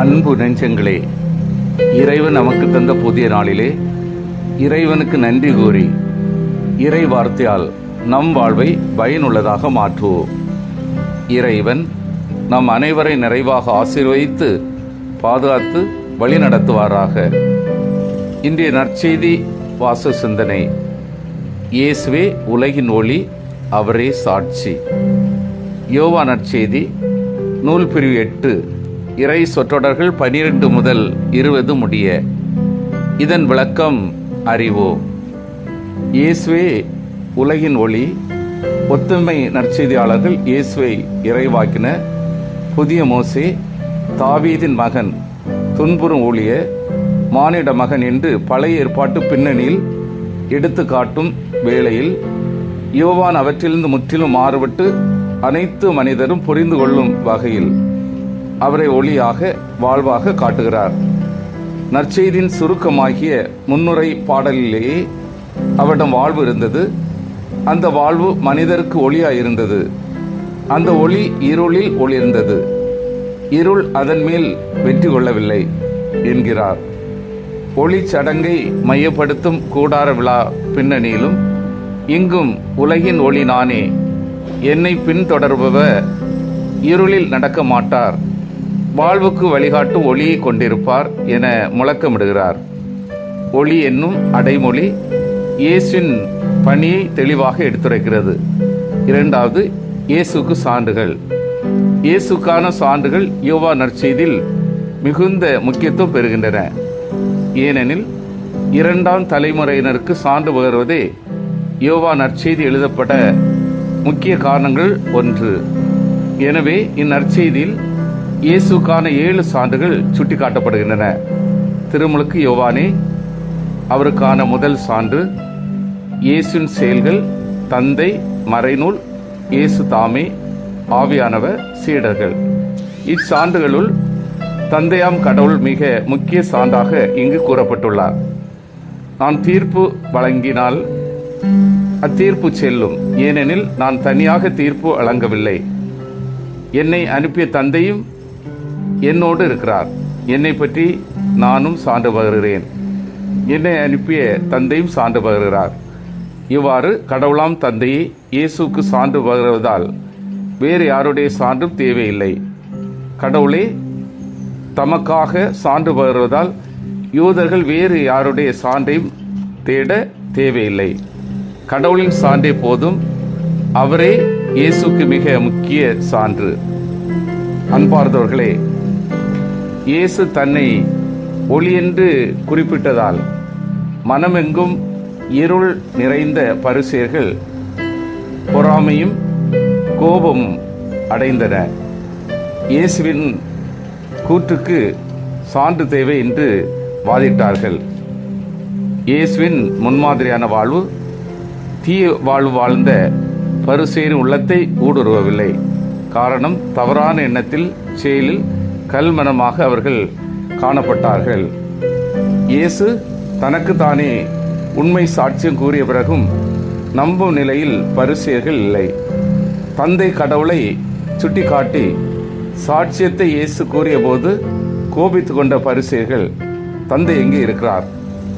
அன்பு நெஞ்சங்களே இறைவன் நமக்கு தந்த புதிய நாளிலே இறைவனுக்கு நன்றி கூறி இறை வார்த்தையால் நம் வாழ்வை பயனுள்ளதாக மாற்றுவோம் இறைவன் நம் அனைவரை நிறைவாக ஆசீர்வதித்து பாதுகாத்து வழிநடத்துவாராக இன்றைய நற்செய்தி வாச சிந்தனை. இயேசுவே உலகின் ஒளி அவரே சாட்சி. யோவா நற்செய்தி நூல் பிரிவு எட்டு. இறை சொற்றொடர்கள் பனிரெண்டு முதல் இருபது முடிய. இதன் விளக்கம் அறிவோம். இயேசுவே உலகின் ஒளி ஒத்துமை நற்செய்தியாளர்கள் இயேசுவை இறைவாக்கின. புதிய மோசே தாவீதின் மகன் துன்புறும் ஊழிய மானிட மகன் என்று பழைய ஏற்பாட்டு பின்னணியில் எடுத்து காட்டும் வேளையில் யோவான் அவற்றிலிருந்து முற்றிலும் மாறுபட்டு அனைத்து மனிதரும் புரிந்து கொள்ளும் வகையில் அவரை ஒளியாக வாழ்வாக காட்டுகிறார். நற்செய்தியின் சுருக்கமாகிய முன்னுரை பாடலிலேயே அவரிடம் வாழ்வு இருந்தது. அந்த வாழ்வு மனிதருக்கு ஒளியாக இருந்தது அந்த ஒளி இருளில் ஒளிர்ந்தது. இருள் அதன் மேல் வெற்றி கொள்ளவில்லை என்கிறார். ஒளி சடங்கை மையப்படுத்தும் கூடார விழா பின்னணியிலும் இங்கும் உலகின் ஒளி நானே. என்னை பின்தொடர்பவர் இருளில் நடக்க மாட்டார். வாழ்வுக்கு வழிகாட்டும் ஒளியை கொண்டிருப்பார் என முழக்கமிடுகிறார். ஒளி என்னும் அடைமொழி இயேசுவின் பணியை தெளிவாக எடுத்துரைக்கிறது. இரண்டாவது இயேசுக்கு சான்றுகள். இயேசுக்கான சான்றுகள் யோவா நற்செய்தியில் மிகுந்த முக்கியத்துவம் பெறுகின்றன. ஏனெனில் இரண்டாம் தலைமுறையினருக்கு சான்று பகர்வதே யோவா நற்செய்தி எழுதப்பட முக்கிய காரணங்கள் ஒன்று. எனவே இந்நற்செய்தியில் இயேசுக்கான ஏழு சான்றுகள் சுட்டிக்காட்டப்படுகின்றன. திருமுழுக்கு யோவானே அவருக்கான முதல் சான்று இயேசுவின் செயல்கள் தந்தை மறைநூல் இயேசு தாமே ஆவியானவர் சீடர்கள். இச்சான்றுகளுள் தந்தையாம் கடவுள் மிக முக்கிய சான்றாக இங்கு கூறப்பட்டுள்ளார். நான் தீர்ப்பு வழங்கினால் அத்தீர்ப்பு செல்லும். ஏனெனில் நான் தனியாக தீர்ப்பு வழங்கவில்லை. என்னை அனுப்பிய தந்தையும் என்னோடு இருக்கிறார். என்னை பற்றி நானும் சான்று பகர்கிறேன். என்னை அனுப்பிய தந்தையும் சான்று பகர்கிறார். இவ்வாறு கடவுளாம் தந்தையை இயேசுக்கு சான்று பகர்வதால் வேறு யாருடைய சான்றும் தேவையில்லை. கடவுளே தமக்காக சான்று பகர்வதால் யூதர்கள் வேறு யாருடைய சான்றையும் தேட தேவையில்லை. கடவுளின் சான்றே போதும். அவரே இயேசுக்கு மிக முக்கிய சான்று. அன்பார்ந்தவர்களே இயேசு தன்னை ஒளி என்று குறிப்பிட்டதால் மனமெங்கும் இருள் நிறைந்த பரிசேர்கள் பொறாமையும் கோபமும் அடைந்தன. இயேசுவின் கூற்றுக்கு சான்று தேவை என்று வாதிட்டார்கள். இயேசுவின் முன்மாதிரியான வாழ்வு தீய வாழ்வு வாழ்ந்த பரிசேரின் உள்ளத்தை ஊடுருவவில்லை. காரணம் தவறான எண்ணத்தில் செயலில் கல்மனமாக அவர்கள் காணப்பட்டார்கள். இயேசு தனக்கு தானே உண்மை சாட்சியம் கூறிய பிறகும் நம்பும் நிலையில் பரிசியர்கள் இல்லை. தந்தை கடவுளை சுட்டிக்காட்டி சாட்சியத்தை இயேசு கூறியபோது கோபித்து கொண்ட பரிசுகள் தந்தை எங்கே இருக்கிறார்?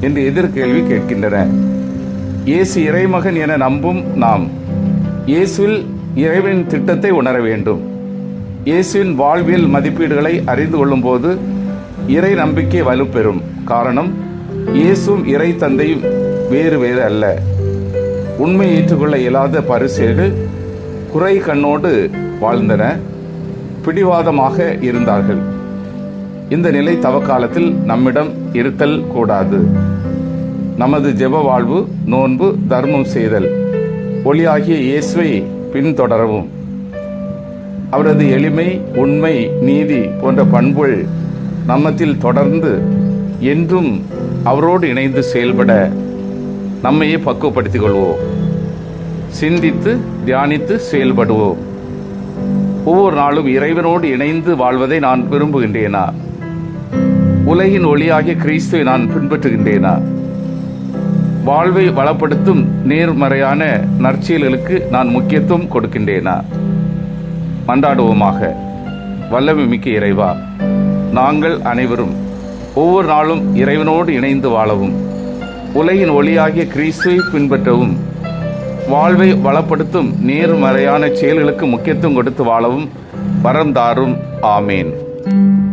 என்று எதிர்கேள்வி கேட்கின்றன. இயேசு இறைமகன் என நம்பும் நாம் இயேசுவில் இறைவனின் திட்டத்தை உணர வேண்டும். இயேசுவின் வாழ்வியல் மதிப்பீடுகளை அறிந்து கொள்ளும்போது இறை நம்பிக்கை வலுப்பெறும். காரணம் இயேசும் இறை தந்தையும் வேறு வேறு அல்ல. உண்மை ஏற்றுக்கொள்ள இயலாத பரிசேர்கள் குறை கண்ணோடு வாழ்ந்தன பிடிவாதமாக இருந்தார்கள். இந்த நிலை தவக்காலத்தில் நம்மிடம் இருத்தல் கூடாது. நமது ஜெப வாழ்வு நோன்பு தர்மம் செய்தல் ஒளியாகிய இயேசுவை பின்தொடரவும். அவரது எளிமை உண்மை நீதி போன்ற பண்புகள் நம்மத்தில் தொடர்ந்து என்றும் அவரோடு இணைந்து செயல்பட நம்மையே பக்குவப்படுத்திக் கொள்வோம். சிந்தித்து தியானித்து செயல்படுவோம். ஒவ்வொரு நாளும் இறைவனோடு இணைந்து வாழ்வதை நான் விரும்புகின்றேனா? உலகின் ஒளியாகிய கிறிஸ்துவை நான் பின்பற்றுகின்றேனா? வாழ்வை வளப்படுத்தும் நேர்மறையான நற்செயல்களுக்கு நான் முக்கியத்துவம் கொடுக்கின்றேனா? மன்றாடுவோமாக வல்லமை மிக்க இறைவா நாங்கள் அனைவரும் ஒவ்வொரு நாளும் இறைவனோடு இணைந்து வாழவும் உலகின் ஒளியாகிய கிறிஸ்துவை பின்பற்றவும் வாழ்வை வளப்படுத்தும் நேர்மறையான செயல்களுக்கு முக்கியத்துவம் கொடுத்து வாழவும் வரந்தாரும் ஆமேன்.